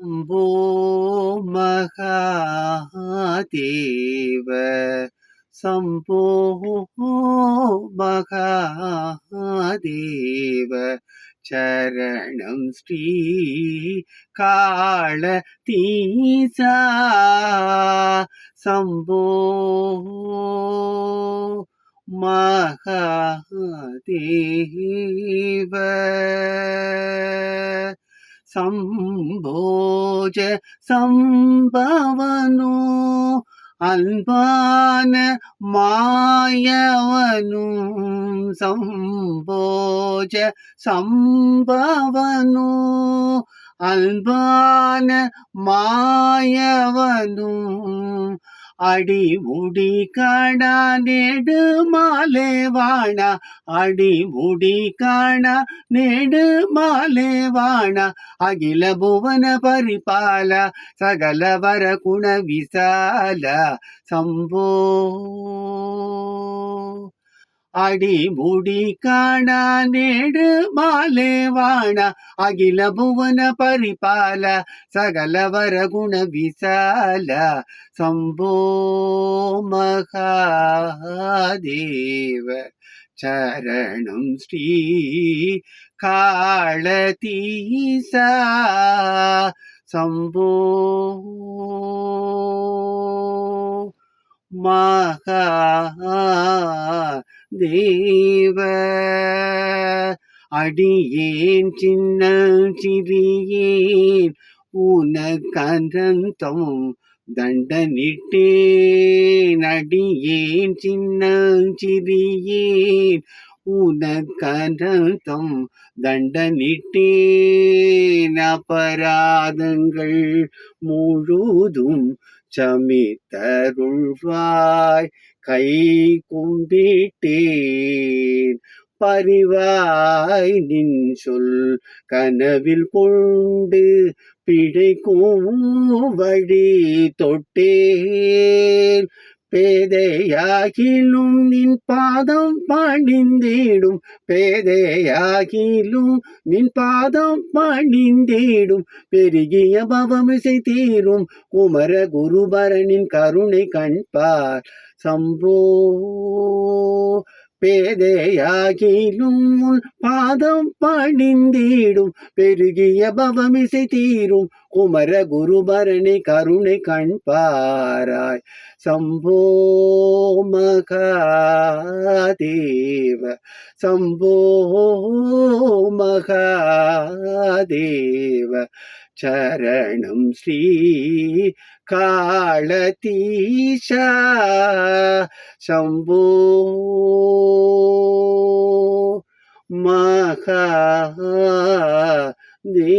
शम्भो महादेव शम्भो महादेव चरणं श्री काळतीसा शम्भो महादेव సంభోజ సంభవను അൽബാന മായവനും സംഭോജ സംഭവനു അൽബാന മായവനും அடி முடி காணா நெடு மாலே வாணா அடிமுடி காணா நெடு மாலே வாணா. அகில புவன பரிபால சகல வர குண விசால. சம்போ. அடிமுடி காணா நேடு மாலே வாண. அகில புவன பரிபால சகல வர குண விசால. சம்போ மகாதேவ சரணம் ஸ்ரீ காளதீசா. சம்போ மகா தேவ அடியேன் சின்ன சிறியேன் உனக்கந்தம் தண்டனிட்டேன் அடியேன் சின்ன சிறியேன் உனக்கந்தம் தண்டனிட்டேன் அபராதங்கள் முழுதும் அச்சமி தருள்வாய். கை கும்பிட்டேன். பரிவாய் நின் சொல் கனவில் கொண்டு பிழைக்கும் வழி தொட்டேன். பேதையாகிலும் நின் பாதம் பணிந்திடும். பேதையாகிலும் நின் பாதம் பணிந்திடும். பெருகிய பவமிசை தீரும். குமர குருபரனின் கருணை கண்பார். சம்போ பேதையாகிலும் உன் பாதம் பணிந்திடும். பெருகிய பவமிசை தீரும். குமர குருபரணி கருணை கண்பாராய். சம்போ மகாதேவ சம்போ மகாதேவ. चरण श्री कालतीश। शंभो महा दे